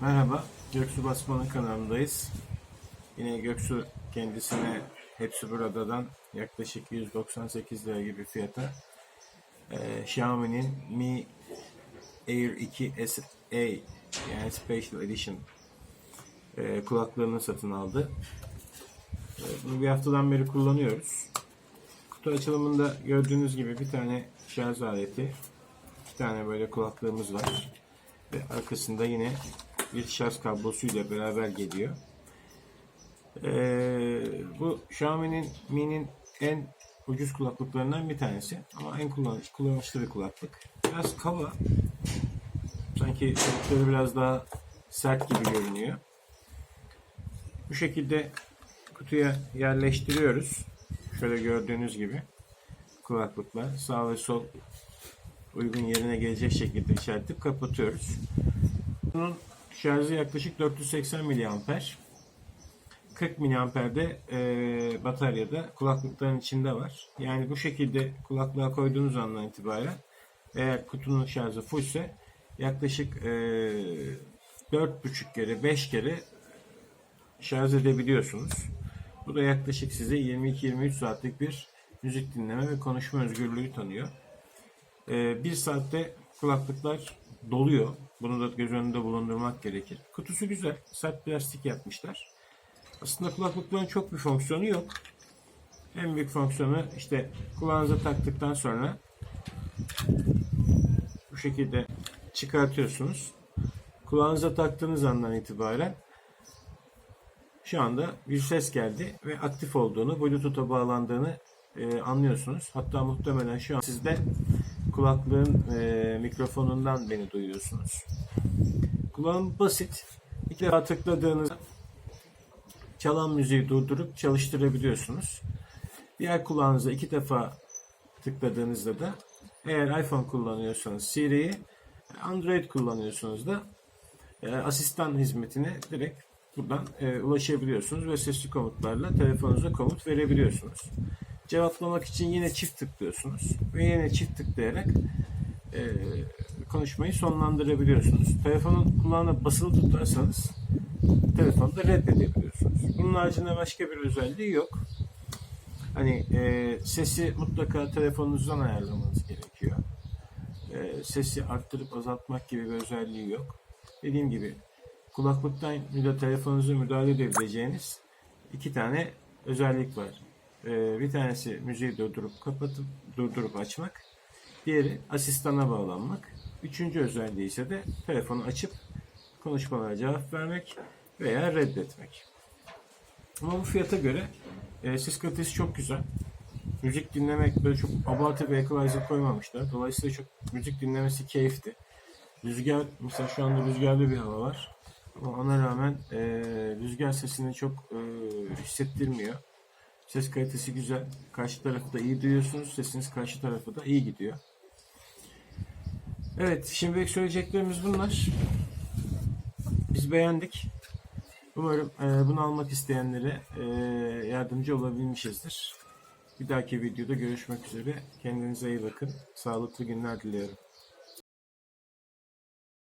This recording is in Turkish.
Merhaba, Göksu Basman'ın kanalındayız. Yine Göksu kendisine hepsi buradan yaklaşık 198 lira gibi fiyata e, Xiaomi'nin Mi Air 2 SA yani Special Edition e, kulaklığını satın aldı. E, bunu bir haftadan beri kullanıyoruz. Kutu açılımında gördüğünüz gibi bir tane şarj aleti, iki tane böyle kulaklığımız var ve arkasında yine bir şarj kablosuyla beraber geliyor. Ee, bu Xiaomi'nin Mi'nin en ucuz kulaklıklarından bir tanesi ama en kullanışlı, kullanışlı bir kulaklık. Biraz kaba. Sanki çubukları biraz daha sert gibi görünüyor. Bu şekilde kutuya yerleştiriyoruz. Şöyle gördüğünüz gibi kulaklıklar sağ ve sol uygun yerine gelecek şekilde işaretleyip kapatıyoruz. Bunun şarjı yaklaşık 480 mAh. 40 mAh'de e, bataryada kulaklıkların içinde var. Yani bu şekilde kulaklığa koyduğunuz andan itibaren eğer kutunun şarjı fullse yaklaşık e, 4,5 kere 5 kere şarj edebiliyorsunuz. Bu da yaklaşık size 22-23 saatlik bir müzik dinleme ve konuşma özgürlüğü tanıyor. Ee, bir saatte kulaklıklar doluyor. Bunu da göz önünde bulundurmak gerekir. Kutusu güzel. Sert plastik yapmışlar. Aslında kulaklıkların çok bir fonksiyonu yok. En büyük fonksiyonu işte kulağınıza taktıktan sonra bu şekilde çıkartıyorsunuz. Kulağınıza taktığınız andan itibaren şu anda bir ses geldi ve aktif olduğunu, Bluetooth'a bağlandığını e, anlıyorsunuz. Hatta muhtemelen şu an siz de kulaklığın e, mikrofonundan beni duyuyorsunuz. Kulağım basit. İlk defa tıkladığınızda çalan müziği durdurup çalıştırabiliyorsunuz. Diğer kulağınıza iki defa tıkladığınızda da eğer iPhone kullanıyorsanız Siri'yi, Android kullanıyorsanız da e, asistan hizmetine direkt buradan e, ulaşabiliyorsunuz ve sesli komutlarla telefonunuza komut verebiliyorsunuz. Cevaplamak için yine çift tıklıyorsunuz ve yine çift tıklayarak e, konuşmayı sonlandırabiliyorsunuz. Telefonun kulağına basılı tutarsanız telefonu da reddedebiliyorsunuz. Bunun haricinde başka bir özelliği yok. Hani e, sesi mutlaka telefonunuzdan ayarlamanız gerekiyor. E, sesi arttırıp azaltmak gibi bir özelliği yok. Dediğim gibi kulaklıktan telefonunuza müdahale edebileceğiniz iki tane özellik var. Ee, bir tanesi müziği durdurup kapatıp durdurup açmak. Diğeri asistana bağlanmak. Üçüncü özelliği ise de telefonu açıp konuşmalara cevap vermek veya reddetmek. Ama bu fiyata göre e, ses kalitesi çok güzel. Müzik dinlemek böyle çok abartı bir equalizer koymamışlar. Dolayısıyla çok müzik dinlemesi keyifli. Rüzgar, mesela şu anda rüzgarlı bir hava var. Ama ona rağmen e, rüzgar sesini çok e, hissettirmiyor. Ses kalitesi güzel. Karşı tarafı da iyi duyuyorsunuz. Sesiniz karşı tarafı da iyi gidiyor. Evet, şimdilik söyleyeceklerimiz bunlar. Biz beğendik. Umarım e, bunu almak isteyenlere e, yardımcı olabilmişizdir. Bir dahaki videoda görüşmek üzere. Kendinize iyi bakın. Sağlıklı günler diliyorum.